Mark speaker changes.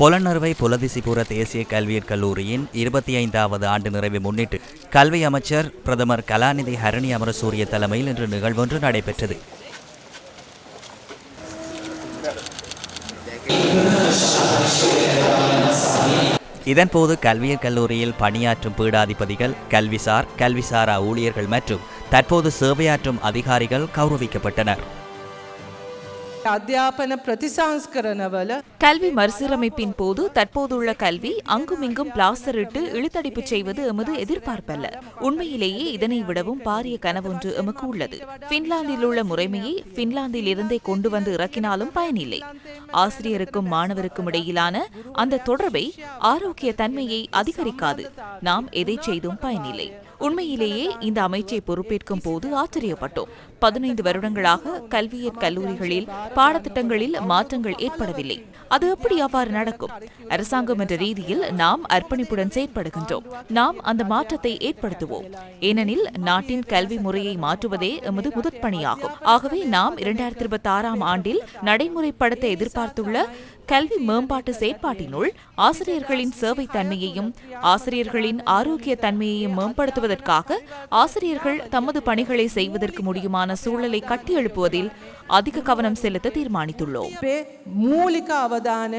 Speaker 1: பொலநறுவை புலதிசிபுர தேசிய கல்வியற் கல்லூரியின் இருபத்தி ஐந்தாவது ஆண்டு நிறைவை முன்னிட்டு கல்வி அமைச்சர் பிரதமர் கலாநிதி ஹரணி அமரசூரிய தலைமையில் இன்று நிகழ்வொன்று நடைபெற்றது. இதன்போது கல்வியற் கல்லூரியில் பணியாற்றும் பீடாதிபதிகள் கல்விசார் கல்விசாரா ஊழியர்கள் மற்றும் தற்போது சேவையாற்றும் அதிகாரிகள் கௌரவிக்கப்பட்டனர்.
Speaker 2: அத்தியாபன பிரதிசாஸ்கரணவல
Speaker 3: கல்வி மறுசீரமைப்பின் போது தற்போதுள்ள கல்வி அங்குமிங்கும் பிளாஸ்டரிட்டு இழுத்தடிப்பு செய்வது எமது எதிர்பார்ப்பல்ல. உண்மையிலேயே இதனை விடவும் பாரிய கனவொன்று எமக்கு உள்ளது. பின்லாந்தில் உள்ள முறைமையை பின்லாந்தில் இருந்தே கொண்டு வந்து இறக்கினாலும் பயனில்லை. ஆசிரியருக்கும் மாணவருக்கும் இடையிலான அந்த தொடர்பை ஆரோக்கிய தன்மையை அதிகரிக்காது. நாம் எதை செய்தும் பயனில்லை. உண்மையிலேயே இந்த அமைச்சை பொறுப்பேற்கும் போது ஆச்சரியப்பட்டோம். பதினைந்து வருடங்களாக கல்வியற் கல்லூரிகளில் பாடத்திட்டங்களில் மாற்றங்கள் ஏற்படவில்லை. அது எப்படி அவ்வாறு நடக்கும்? அரசாங்கம் என்ற ரீதியில் நாம் அர்ப்பணிப்புடன் செயற்படுகின்றோம். நாம் அந்த மாற்றத்தை ஏற்படுத்துவோம். ஏனெனில் நாட்டின் கல்வி முறையை மாற்றுவதே எமது முதற்பணியாகும் ஆகவே நாம் இரண்டாயிரத்தி இருபத்தி ஆறாம் ஆண்டில் நடைமுறைப்படுத்த எதிர்பார்த்துள்ள கல்வி மேம்பாட்டு செயற்பாட்டினுள் ஆசிரியர்களின் சேவை தன்மையையும் ஆசிரியர்களின் ஆரோக்கிய தன்மையையும் மேம்படுத்துவதற்காக ஆசிரியர்கள் தமது பணிகளை செய்வதற்கு முடியுமான சூழலை கட்டியெழுப்புவதில் அதிக கவனம் செலுத்த தீர்மானித்துள்ளோம்.
Speaker 2: மூலிக அவதான